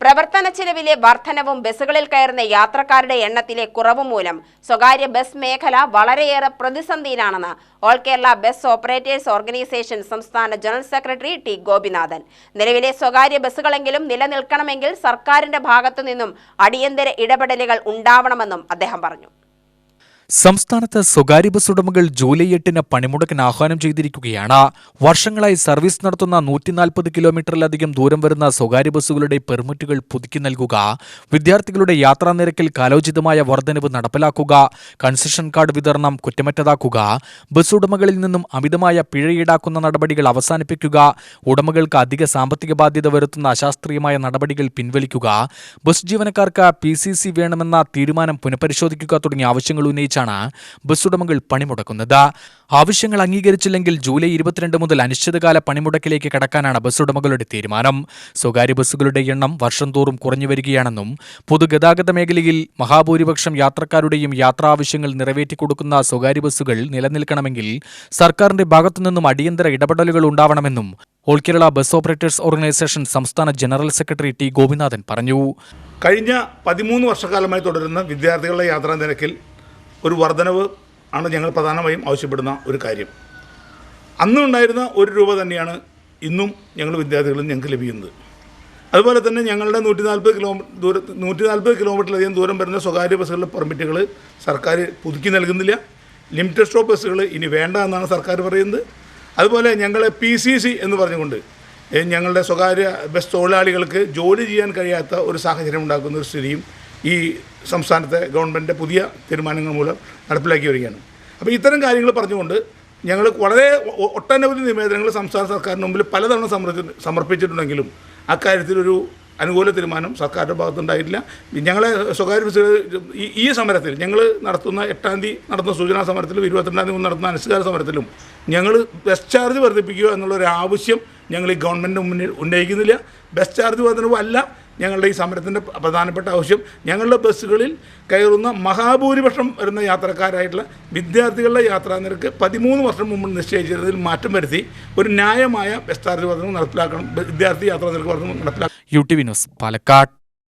പ്രവർത്തന ചിലവിലെ വർധനവും ബസ്സുകളിൽ കയറുന്ന യാത്രക്കാരുടെ എണ്ണത്തിലെ കുറവ് മൂലം സ്വകാര്യ ബസ് മേഖല വളരെയേറെ പ്രതിസന്ധിയിലാണെന്ന് all Kerala bus operators organisation സംസ്ഥാന ജനറൽ സെക്രട്ടറി ടി ഗോപിനാഥൻ. നിലവിലെ സ്വകാര്യ ബസ്സുകളെങ്കിലും നിലനിൽക്കണമെങ്കിൽ സർക്കാരിന്റെ ഭാഗത്തു നിന്നും അടിയന്തര ഇടപെടലുകൾ ഉണ്ടാവണമെന്നും അദ്ദേഹം പറഞ്ഞു. സംസ്ഥാനത്ത് സ്വകാര്യ ബസ് ഉടമകൾ ജൂലൈ എട്ടിന് പണിമുടക്കിന് ആഹ്വാനം ചെയ്തിരിക്കുകയാണ്. വർഷങ്ങളായി സർവീസ് നടത്തുന്ന നൂറ്റി നാൽപ്പത് കിലോമീറ്ററിലധികം ദൂരം വരുന്ന സ്വകാര്യ ബസ്സുകളുടെ പെർമിറ്റുകൾ പുതുക്കി നൽകുക വിദ്യാർത്ഥികളുടെ യാത്രാ നിരക്കിൽ കാലോചിതമായ വർധനവ് നടപ്പിലാക്കുക കൺസെഷൻ കാർഡ് വിതരണം കുറ്റമറ്റതാക്കുക ബസ് ഉടമകളിൽ നിന്നും അമിതമായ പിഴ ഈടാക്കുന്ന നടപടികൾ അവസാനിപ്പിക്കുക ഉടമകൾക്ക് അധിക സാമ്പത്തിക ബാധ്യത വരുത്തുന്ന അശാസ്ത്രീയമായ നടപടികൾ പിൻവലിക്കുക ബസ് ജീവനക്കാർക്ക് പി വേണമെന്ന തീരുമാനം പുനഃപരിശോധിക്കുക തുടങ്ങിയ ആവശ്യങ്ങൾ ഉന്നയിച്ചാണ് ബസ് ഉടമകൾ പണിമുടക്കുന്നത് ആവശ്യങ്ങൾ അംഗീകരിച്ചില്ലെങ്കിൽ ജൂലൈ ഇരുപത്തിരണ്ട് മുതൽ അനിശ്ചിതകാല പണിമുടക്കിലേക്ക് കടക്കാനാണ് ബസ് ഉടമകളുടെ തീരുമാനം. സ്വകാര്യ ബസ്സുകളുടെ എണ്ണം വർഷം തോറും കുറഞ്ഞു വരികയാണെന്നും പൊതുഗതാഗത മേഖലയിൽ മഹാഭൂരിപക്ഷം യാത്രക്കാരുടെയും യാത്രാ ആവശ്യങ്ങൾ നിറവേറ്റിക്കൊടുക്കുന്ന സ്വകാര്യ ബസ്സുകൾ നിലനിൽക്കണമെങ്കിൽ സർക്കാരിന്റെ ഭാഗത്തുനിന്നും അടിയന്തര ഇടപെടലുകൾ ഉണ്ടാവണമെന്നും all Kerala bus operators organisation സംസ്ഥാന ജനറൽ സെക്രട്ടറി ടി ഗോപിനാഥൻ പറഞ്ഞു. കഴിഞ്ഞ പതിമൂന്ന് വർഷക്കാലമായി തുടരുന്ന വിദ്യാർത്ഥികളുടെ യാത്രാ നിരക്കിൽ ഒരു വർധനവ് ആണ് ഞങ്ങൾ പ്രധാനമായും ആവശ്യപ്പെടുന്ന ഒരു കാര്യം. അന്നുണ്ടായിരുന്ന ഒരു രൂപ തന്നെയാണ് ഇന്നും ഞങ്ങൾ വിദ്യാർത്ഥികളിൽ ഞങ്ങൾക്ക് ലഭിക്കുന്നത്. അതുപോലെ തന്നെ ഞങ്ങളുടെ നൂറ്റി നാൽപ്പത് കിലോമീറ്റർ ദൂര നൂറ്റി നാൽപ്പത് കിലോമീറ്ററിലധികം ദൂരം വരുന്ന സ്വകാര്യ ബസ്സുകളുടെ പെർമിറ്റുകൾ സർക്കാർ പുതുക്കി നൽകുന്നില്ല. ലിമിറ്റഡ് സ്റ്റോപ്പ് ബസ്സുകൾ ഇനി വേണ്ട എന്നാണ് സർക്കാർ പറയുന്നത്. അതുപോലെ ഞങ്ങളെ പി സി സി എന്ന് പറഞ്ഞുകൊണ്ട് ഞങ്ങളുടെ സ്വകാര്യ ബസ് തൊഴിലാളികൾക്ക് ജോലി ചെയ്യാൻ കഴിയാത്ത ഒരു സാഹചര്യം ഉണ്ടാക്കുന്ന ഒരു സ്ഥിതിയും ഈ സംസ്ഥാനത്തെ ഗവൺമെന്റിന്റെ പുതിയ തീരുമാനങ്ങൾ മൂലം നടപ്പിലാക്കി വരികയാണ്. അപ്പോൾ ഇത്തരം കാര്യങ്ങൾ പറഞ്ഞുകൊണ്ട് ഞങ്ങൾ വളരെ ഒട്ടനവധി നിവേദനങ്ങൾ സംസ്ഥാന സർക്കാരിന് മുമ്പിൽ പലതവണ സമർപ്പി സമർപ്പിച്ചിട്ടുണ്ടെങ്കിലും അക്കാര്യത്തിലൊരു അനുകൂല തീരുമാനം സർക്കാരിന്റെ ഭാഗത്തുണ്ടായിട്ടില്ല. ഞങ്ങളെ സ്വകാര്യ ബസ്സുകൾ ഈ സമരത്തിൽ ഞങ്ങൾ നടത്തുന്ന എട്ടാം തീയതി നടത്തുന്ന സൂചനാ സമരത്തിലും ഇരുപത്തിരണ്ടാം തീയതി നടത്തുന്ന അനുസ്കാര സമരത്തിലും ഞങ്ങൾ ബസ് ചാർജ് വർദ്ധിപ്പിക്കുക എന്നുള്ളൊരു ആവശ്യം ഞങ്ങൾ ഈ ഗവൺമെന്റ് മുന്നിൽ ഉന്നയിക്കുന്നില്ല. ബസ് ചാർജ് വർദ്ധനവല്ല ഞങ്ങളുടെ ഈ സമരത്തിന്റെ പ്രധാനപ്പെട്ട ആവശ്യം. ഞങ്ങളുടെ ബസ്സുകളിൽ കയറുന്ന മഹാഭൂരിപക്ഷം വരുന്ന യാത്രക്കാരായിട്ടുള്ള വിദ്യാർത്ഥികളുടെ യാത്രാ നിരക്ക് പതിമൂന്ന് വർഷം മുമ്പ് നിശ്ചയിച്ചിരുന്നതിൽ മാറ്റം വരുത്തി ഒരു ന്യായമായ ബസ് ചാർജ് വർധനം നടപ്പിലാക്കണം. വിദ്യാർത്ഥി യാത്രാ നിരക്ക് വർധനം നടപ്പിലാക്കണം. U T V news Palakkad.